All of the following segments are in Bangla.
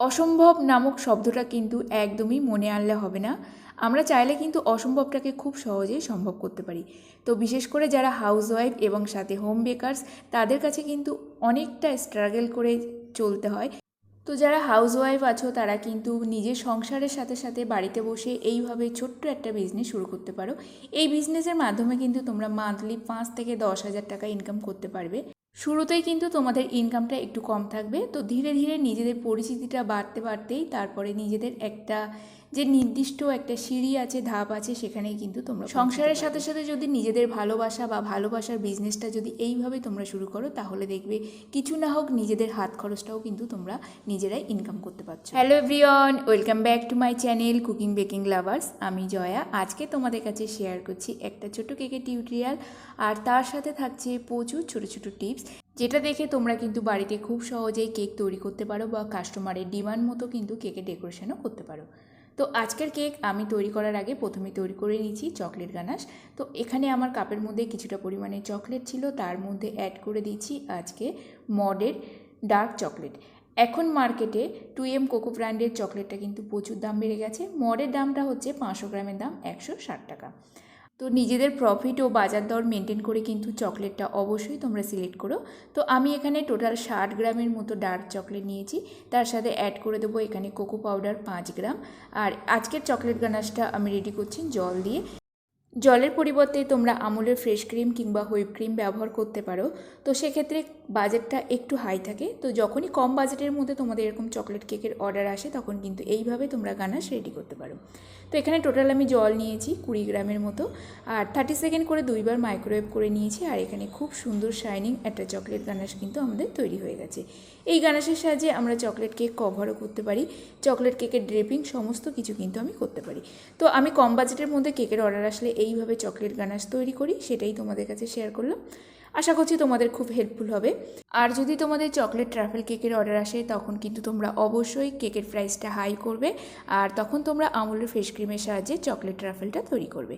অসম্ভব নামক শব্দটা কিন্তু একদমই মনে আনলে হবে না। আমরা চাইলে কিন্তু অসম্ভবটাকে খুব সহজেই সম্ভব করতে পারি। তো বিশেষ করে যারা হাউসওয়াইফ এবং সাথে হোম বেকারস তাদের কাছে কিন্তু অনেকটা স্ট্রাগল করে চলতে হয়। তো যারা হাউসওয়াইফ আছো, তারা কিন্তু নিজের সংসারের সাথে সাথে বাড়িতে বসে এইভাবে ছোট্ট একটা বিজনেস শুরু করতে পারো। এই বিজনেসের মাধ্যমে কিন্তু তোমরা মান্থলি পাঁচ থেকে দশ হাজার টাকা ইনকাম করতে পারবে। শুরুতেই কিন্তু তোমাদের ইনকামটা একটু কম থাকবে। তো ধীরে ধীরে নিজেদের পরিচিতিটা বাড়তে বাড়তেই তারপরে নিজেদের একটা যে নির্দিষ্ট একটা সিঁড়ি আছে ধাপ আছে সেখানেই কিন্তু তোমরা সংসারের সাথে সাথে যদি নিজেদের ভালোবাসা বা ভালোবাসার বিজনেসটা যদি এইভাবে তোমরা শুরু করো তাহলে দেখবে কিছু না হোক নিজেদের হাত খরচটাও কিন্তু তোমরা নিজেরাই ইনকাম করতে পারছ। Hello everyone welcome back to my channel cooking baking lovers আমি জয়া। আজকে তোমাদের কাছে শেয়ার করছি একটা ছোট কেকের টিউটোরিয়াল আর তার সাথে থাকছে প্রচুর ছোট ছোট টিপস যেটা দেখে তোমরা কিন্তু বাড়িতে খুব সহজেই কেক তৈরি করতে পারো বা কাস্টমারের ডিমান্ড মতো কিন্তু কেকের ডেকোরেশনও করতে পারো। তো আজকের কেক আমি তৈরি করার আগে প্রথমে তৈরি করে নিয়েছি চকলেট গানাশ। তো এখানে আমার কাপের মধ্যে কিছুটা পরিমাণে চকলেট ছিল, তার মধ্যে অ্যাড করে দিয়েছি আজকে মডের ডার্ক চকলেট এখন মার্কেটে টু এম কোকো ব্র্যান্ডের চকলেটটা কিন্তু প্রচুর দাম বেড়ে গেছে। মডের দামটা হচ্ছে পাঁচশো গ্রামের দাম, একশো ষাট টাকা। তো নিজেদের প্রফিট ও বাজার দর মেনটেন করে কিন্তু চকলেটটা অবশ্যই তোমরা সিলেক্ট করো। তো আমি এখানে টোটাল ষাট গ্রামের মতো ডার্ক চকলেট নিয়েছি। তার সাথে অ্যাড করে দেবো এখানে কোকো পাউডার পাঁচ গ্রাম। আর আজকের চকলেট গানাশটা আমি রেডি করছি জল দিয়ে। জলের পরিবর্তে তোমরা আমুলের ফ্রেশ ক্রিম কিংবা হুইপ ক্রিম ব্যবহার করতে পারো। তো সেক্ষেত্রে বাজেটটা একটু হাই থাকে। তো যখনই কম বাজেটের মধ্যে তোমাদের এরকম চকলেট কেকের অর্ডার আসে, তখন কিন্তু এইভাবে তোমরা গানাশ রেডি করতে পারো। তো এখানে টোটাল আমি জল নিয়েছি কুড়ি গ্রামের মতো। আর থার্টি সেকেন্ড করে দুইবার মাইক্রোওয়েভ করে নিয়েছি। আর এখানে খুব সুন্দর শাইনিং একটা চকলেট গানাশ কিন্তু আমাদের তৈরি হয়ে গেছে। এই গানাশের সাহায্যে আমরা চকলেট কেক কভারও করতে পারি। চকলেট কেকের ড্রেপিং সমস্ত কিছু কিন্তু আমি করতে পারি। তো আমি কম বাজেটের মধ্যে কেকের অর্ডার আসলে এইভাবে চকলেট গানাশ তৈরি করি, সেটাই তোমাদের কাছে শেয়ার করলাম। আশা করছি তোমাদের খুব হেল্পফুল হবে। আর যদি তোমাদের চকলেট ট্রাফেল কেকের অর্ডার আসে, তখন কিন্তু তোমরা অবশ্যই কেকের প্রাইসটা হাই করবে। আর তখন তোমরা আমুলের ফেস ক্রিমের সাহায্যে চকলেট ট্রাফেলটা তৈরি করবে।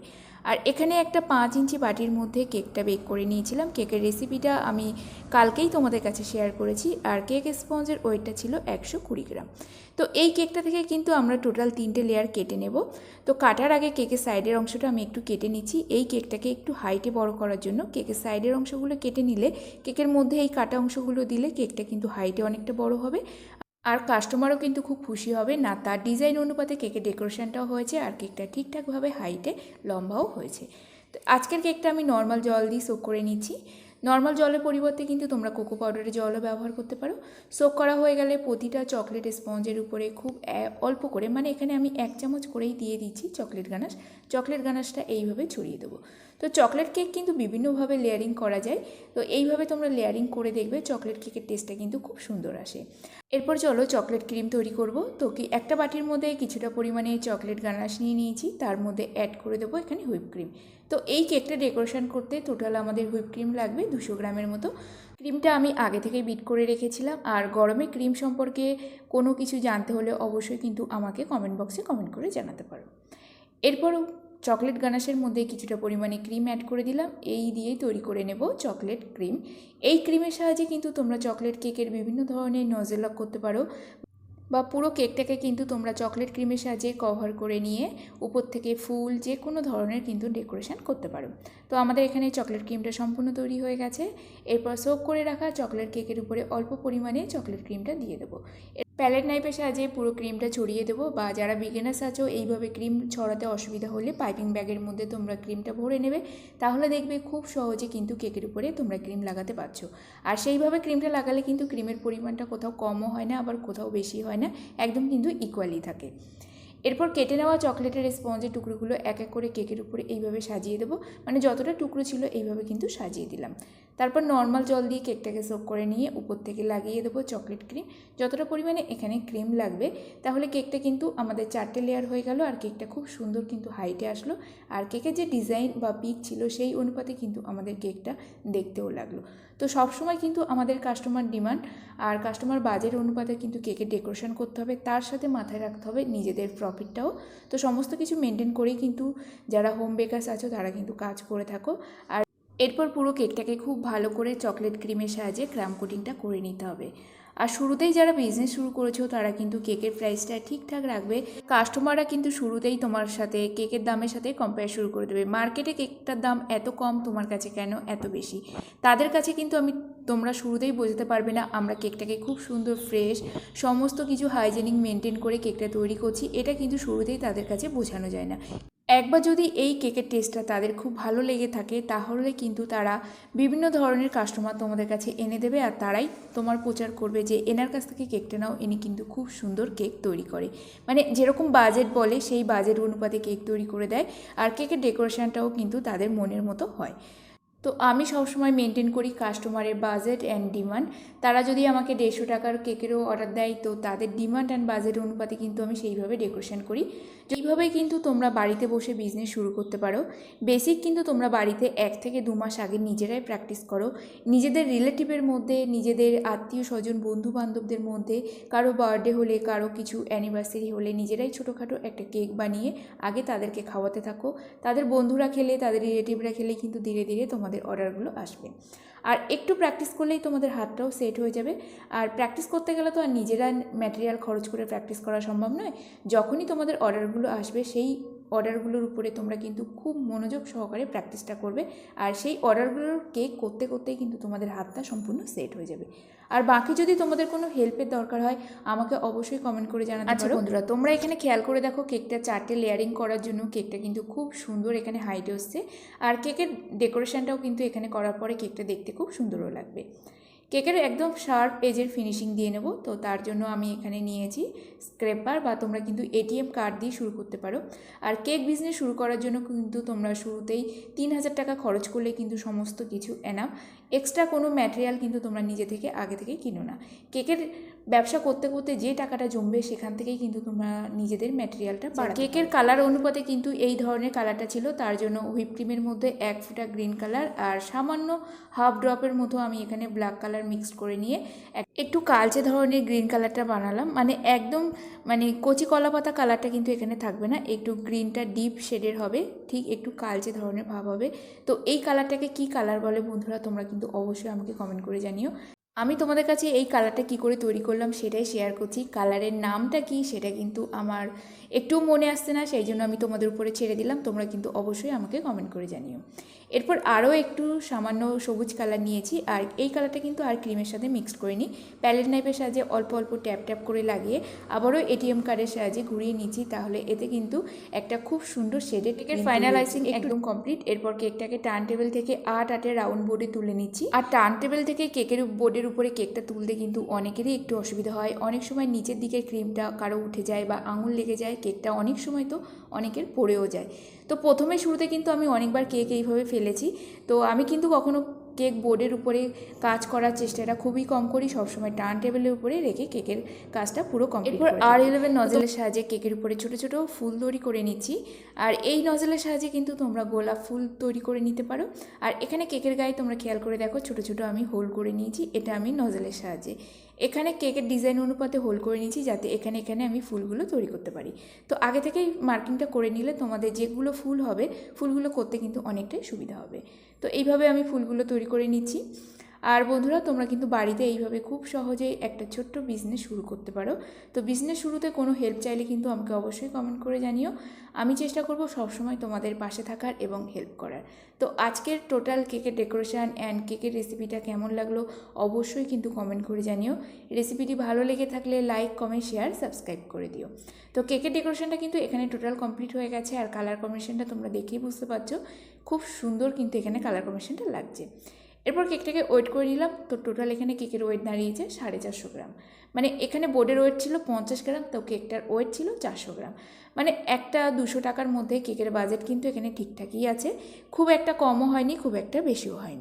আর এখানে একটা পাঁচ ইঞ্চি বাটির মধ্যে কেকটা বেক করে নিয়েছিলাম। কেকের রেসিপিটা আমি কালকেই তোমাদের কাছে শেয়ার করেছি। আর কেক স্পঞ্জের ওয়েটটা ছিল একশো কুড়ি গ্রাম। তো এই কেকটা থেকে কিন্তু আমরা টোটাল তিনটে লেয়ার কেটে নেব। তো কাটার আগে কেকের সাইডের অংশটা আমি একটু কেটে নিচ্ছি। এই কেকটাকে একটু হাইটে বড় করার জন্য কেকের সাইডের অংশগুলো কেটে নিলে, কেকের মধ্যে এই কাটা অংশগুলো দিলে কেকটা কিন্তু হাইটে অনেকটা বড় হবে। আর কাস্টমারও কিন্তু খুব খুশি হবে। না, তার ডিজাইন অনুপাতে কেকের ডেকোরেশনটাও হয়েছে আর কেকটা ঠিকঠাকভাবে হাইটে লম্বাও হয়েছে। তো আজকের কেকটা আমি নর্মাল জল দিয়ে সোক করে নিচ্ছি। নর্মাল জলের পরিবর্তে কিন্তু তোমরা কোকো পাউডারের জলও ব্যবহার করতে পারো। সোক করা হয়ে গেলে প্রতিটা চকলেট স্পঞ্জের উপরে খুব অল্প করে মানে এখানে আমি এক চামচ করেই দিয়ে দিচ্ছি চকলেট গানাশ। চকলেট গানাশটা এইভাবে ছড়িয়ে দেবো। তো চকলেট কেক কিন্তু বিভিন্নভাবে লেয়ারিং করা যায়। তো এইভাবে তোমরা লেয়ারিং করে দেখবে চকলেট কেকের টেস্টটা কিন্তু খুব সুন্দর আসে। এরপর চলো চকলেট ক্রিম তৈরি করব। তো কি একটা বাটির মধ্যে কিছুটা পরিমাণে চকলেট গানাশ নিয়ে নিয়েছি, তার মধ্যে অ্যাড করে দেবো এখানে হুইপ ক্রিম তো এই কেকটা ডেকোরেশন করতে টোটাল আমাদের হুইপ ক্রিম লাগবে দুশো গ্রামের মতো। ক্রিমটা আমি আগে থেকেই বিট করে রেখেছিলাম। আর গরমে ক্রিম সম্পর্কে কোনো কিছু জানতে হলে অবশ্যই কিন্তু আমাকে কমেন্ট বক্সে কমেন্ট করে জানাতে পারো। এরপর চকলেট গানাশের মধ্যে কিছুটা পরিমাণে ক্রিম অ্যাড করে দিলাম। এই দিয়েই তৈরি করে নেব চকলেট ক্রিম। এই ক্রিমের সাহায্যে কিন্তু তোমরা চকলেট কেকের বিভিন্ন ধরনের নজেল করতে পারো বা পুরো কেকটাকে কিন্তু তোমরা চকলেট ক্রিমের সাহায্যে কভার করে নিয়ে উপর থেকে ফুল যে কোনো ধরনের কিন্তু ডেকোরেশন করতে পারো। তো আমাদের এখানে চকলেট ক্রিমটা সম্পূর্ণ তৈরি হয়ে গেছে। এরপর সোপ করে রাখা চকলেট কেকের উপরে অল্প পরিমাণে চকলেট ক্রিমটা দিয়ে দেবো। প্যালেট নাইফের সাহায্যে পুরো ক্রিমটা ছড়িয়ে দেবো বা যারা বিগেনার্স আছো, এইভাবে ক্রিম ছড়াতে অসুবিধা হলে পাইপিং ব্যাগের মধ্যে তোমরা ক্রিমটা ভরে নেবে। তাহলে দেখবে খুব সহজে কিন্তু কেকের উপরে তোমরা ক্রিম লাগাতে পারছ। আর সেইভাবে ক্রিমটা লাগালে কিন্তু ক্রিমের পরিমাণটা কোথাও কমও হয় না, আবার কোথাও বেশি হয় না, একদম কিন্তু ইকুয়ালি থাকে। এরপর কেটে নেওয়া চকলেটের স্পঞ্জের টুকরোগুলো এক এক করে কেকের উপরে এইভাবে সাজিয়ে দেবো। মানে যতটা টুকরো ছিল এইভাবে কিন্তু সাজিয়ে দিলাম। তারপর নর্মাল জল দিয়ে কেকটাকে সোপ করে নিয়ে উপর থেকে লাগিয়ে দেবো চকলেট ক্রিম যতটা পরিমাণে এখানে ক্রিম লাগবে, তাহলে কেকটা কিন্তু আমাদের চারটে লেয়ার হয়ে গেল আর কেকটা খুব সুন্দর কিন্তু হাইটে আসলো। আর কেকের যে ডিজাইন বা পিক ছিল সেই অনুপাতে কিন্তু আমাদের কেকটা দেখতেও লাগল। তো সবসময় কিন্তু আমাদের কাস্টমার ডিমান্ড আর কাস্টমার বাজেট অনুপাতে কিন্তু কেকের ডেকোরেশন করতে হবে, তার সাথে মাথায় রাখতে হবে নিজেদের প্রফিটটাও তো সমস্ত কিছু মেনটেন করেই কিন্তু যারা হোম বেকার্স আছো তারা কিন্তু কাজ করে থাকো। আর এরপর পুরো কেকটাকে খুব ভালো করে চকলেট ক্রিমের সাহায্যে ক্রাম কোটিংটা করে নিতে হবে। আর শুরুতেই যারা বিজনেস শুরু করেছ, তারা কিন্তু কেকের প্রাইসটা ঠিকঠাক রাখবে। কাস্টমাররা কিন্তু শুরুতেই তোমার সাথে কেকের দামের সাথে কম্পেয়ার শুরু করে দেবে। মার্কেটে কেকটার দাম এত কম, তোমার কাছে কেন এত বেশি? তাদের কাছে কিন্তু আমি, তোমরা শুরুতেই বোঝাতে পারবে না, আমরা কেকটাকে খুব সুন্দর ফ্রেশ সমস্ত কিছু হাইজেনিক মেনটেন করে কেকটা তৈরি করছি। এটা কিন্তু শুরুতেই তাদের কাছে বোঝানো যায় না। একবার যদি এই কেকের টেস্টটা তাদের খুব ভালো লেগে থাকে, তাহলে কিন্তু তারা বিভিন্ন ধরনের কাস্টমার তোমাদের কাছে এনে দেবে আর তারাই তোমার প্রচার করবে যে এনার কাছ থেকে কেকটা নাও। এনে কিন্তু খুব সুন্দর কেক তৈরি করে। মানে যেরকম বাজেট বলে, সেই বাজেট অনুপাতে কেক তৈরি করে দেয়। আর কেকের ডেকোরেশনটাও কিন্তু তাদের মনের মতো হয়। তো আমি সবসময় মেনটেন করি কাস্টমারের বাজেট অ্যান্ড ডিমান্ড তারা যদি আমাকে দেড়শো টাকার কেকেরও অর্ডার দেয়, তো তাদের ডিমান্ড অ্যান্ড বাজেট অনুপাতে কিন্তু আমি সেইভাবে ডেকোরেশন করি। এইভাবেই কিন্তু তোমরা বাড়িতে বসে বিজনেস শুরু করতে পারো বেসিক কিন্তু তোমরা বাড়িতে এক থেকে দু মাস আগে নিজেরাই প্র্যাকটিস করো। নিজেদের রিলেটিভের মধ্যে, নিজেদের আত্মীয় স্বজন বন্ধু বান্ধবদের মধ্যে, কারও বার্থডে হলে, কারও কিছু অ্যানিভার্সারি হলে নিজেরাই ছোটোখাটো একটা কেক বানিয়ে আগে তাদেরকে খাওয়াতে থাকো। তাদের বন্ধুরা খেলে, তাদের রিলেটিভরা খেলে কিন্তু ধীরে ধীরে তোমাদের অর্ডারগুলো আসবে। আর একটু প্র্যাকটিস করলেই তোমাদের হাতটাও সেট হয়ে যাবে। আর প্র্যাকটিস করতে গেলে তো আর নিজেরা ম্যাটেরিয়াল খরচ করে প্র্যাকটিস করা সম্ভব নয়। যখনই তোমাদের অর্ডারগুলো আসবে, সেই অর্ডারগুলোর উপরে তোমরা কিন্তু খুব মনোযোগ সহকারে প্র্যাকটিসটা করবে। আর সেই অর্ডারগুলোর কেক করতে করতেই কিন্তু তোমাদের হাতটা সম্পূর্ণ সেট হয়ে যাবে। আর বাকি যদি তোমাদের কোনো হেল্পের দরকার হয় আমাকে অবশ্যই কমেন্ট করে জানাতে পারো। বন্ধুরা তোমরা এখানে খেয়াল করে দেখো কেকটা চারটে লেয়ারিং করার জন্য কেকটা কিন্তু খুব সুন্দর এখানে হাইট হচ্ছে আর কেকের ডেকোরেশনটাও কিন্তু এখানে করার পরে কেকটা দেখতে খুব সুন্দরও লাগবে। কেকের একদম শার্প এজের ফিনিশিং দিয়ে নেব। তো তার জন্য আমি এখানে নিয়েছি স্ক্রেপার বা তোমরা কিন্তু এটিএম কার্ড দিয়ে শুরু করতে পারো। আর কেক বিজনেস শুরু করার জন্য কিন্তু তোমরা শুরুতেই তিন হাজার টাকা খরচ করলে কিন্তু সমস্ত কিছু এনাম এক্সট্রা কোনো ম্যাটেরিয়াল কিন্তু তোমরা নিজে থেকে আগে থেকেই কিনো না। কেকের ব্যবসা করতে করতে যে টাকাটা জমবে সেখান থেকেই কিন্তু তোমরা নিজেদের ম্যাটেরিয়ালটা বাড়া কেকের কালার অনুপাতে কিন্তু এই ধরনের কালারটা ছিল তার জন্য হুইপ ক্রিমের মধ্যে এক ফুটা গ্রিন কালার আর সামান্য হাফ ড্রপের মতো আমি এখানে ব্ল্যাক কালার মিক্সড করে নিয়ে একটু কালচে ধরনের গ্রিন কালারটা বানালাম। মানে একদম মানে কচি কলা পাতা কালারটা কিন্তু এখানে থাকবে না একটু গ্রিনটা ডিপ শেডের হবে ঠিক একটু কালচে ধরনের ভাব হবে। তো এই কালারটাকে কি কালার বলে বন্ধুরা তোমরা কিন্তু অবশ্যই আমাকে কমেন্ট করে জানিও। আমি তোমাদের কাছে এই কালারটা কি করে তৈরি করলাম সেটাই শেয়ার করছি। কালারের নামটা কি সেটা কিন্তু আমার একটু মনে আসছে না, সেই জন্য আমি তোমাদের উপরে ছেড়ে দিলাম। তোমরা কিন্তু অবশ্যই আমাকে কমেন্ট করে জানিও। এরপর আরও একটু সামান্য সবুজ কালার নিয়েছি আর এই কালারটা কিন্তু আর ক্রিমের সাথে মিক্সড করে নিই প্যালেট নাইফের সাহায্যে অল্প অল্প ট্যাপ ট্যাপ করে লাগিয়ে আবারও এটিএম কার্ডের সাহায্যে ঘুরিয়ে নিচ্ছি তাহলে এতে কিন্তু একটা খুব সুন্দর শেডের কেকের ফাইনালাইজিং একদম কমপ্লিট এরপর কেকটাকে টার্ন টেবিল থেকে আট আটের রাউন্ড বোর্ডে তুলে নিচ্ছি। আর টার্ন টেবিল থেকে কেকের বোর্ডের উপরে কেকটা তুলতে কিন্তু অনেকেরই একটু অসুবিধা হয়। অনেক সময় নিচের দিকে ক্রিমটা কারও উঠে যায় বা আঙুল লেগে যায় কেকটা অনেক সময় তো অনেকের পড়েও যায়। তো প্রথমে শুরুতে কিন্তু আমি অনেকবার কেক এইভাবে ফেলেছি। তো আমি কিন্তু কখনো কেক বোর্ডের উপরে কাজ করার চেষ্টাটা খুবই কম করি সবসময় টার্ন টেবিলের উপরে রেখে কেকের কাজটা পুরো কমপ্লিট এরপর আর ইলেভেন নজেলের সাহায্যে কেকের উপরে ছোটো ছোটো ফুল তৈরি করে নিচ্ছি। আর এই নজেলের সাহায্যে কিন্তু তোমরা গোলাপ ফুল তৈরি করে নিতে পারো। আর এখানে কেকের গায়ে তোমরা খেয়াল করে দেখো ছোটো ছোটো আমি হোল করে নিয়েছি এটা আমি নজেলের সাহায্যে। এখানে কেকের ডিজাইন অনুপাতে হোল করে নিয়েছি যাতে এখানে এখানে আমি ফুলগুলো তৈরি করতে পারি। তো আগে থেকেই মার্কিংটা করে নিলে তোমাদের যেগুলো ফুল হবে, ফুলগুলো করতে কিন্তু অনেকটাই সুবিধা হবে। তো এইভাবে আমি ফুলগুলো তৈরি করে নিচ্ছি। আর বন্ধুরা, তোমরা কিন্তু বাড়িতে এইভাবে খুব সহজেই একটা ছোট্ট বিজনেস শুরু করতে পারো। তো বিজনেস শুরুতে কোনো হেল্প চাইলে কিন্তু আমাকে অবশ্যই কমেন্ট করে জানিও। আমি চেষ্টা করব সবসময় তোমাদের পাশে থাকার এবং হেল্প করার। তো আজকের টোটাল কেকের ডেকোরেশন অ্যান্ড কেকের রেসিপিটা কেমন লাগল অবশ্যই কিন্তু কমেন্ট করে জানিও। রেসিপিটি ভালো লেগে থাকলে লাইক কমেন্ট শেয়ার সাবস্ক্রাইব করে দিও। তো কেকের ডেকোরেশনটা কিন্তু এখানে টোটাল কমপ্লিট হয়ে গেছে আর কালার কম্বিনেশনটা তোমরা দেখেই বুঝতে পারছ। খুব সুন্দর কিন্তু এখানে কালার কম্বিনেশনটা লাগছে। এরপর কেকটাকে ওয়েট করে নিলাম। তো টোটাল এখানে কেকের ওয়েট দাঁড়িয়েছে সাড়ে চারশো গ্রাম। মানে এখানে বোর্ডের ওয়েট ছিল পঞ্চাশ গ্রাম, তো কেকটার ওয়েট ছিল চারশো গ্রাম। মানে একটা দুশো টাকার মধ্যে কেকের বাজেট কিন্তু এখানে ঠিকঠাকই আছে। খুব একটা কমও হয়নি, খুব একটা বেশিও হয়নি।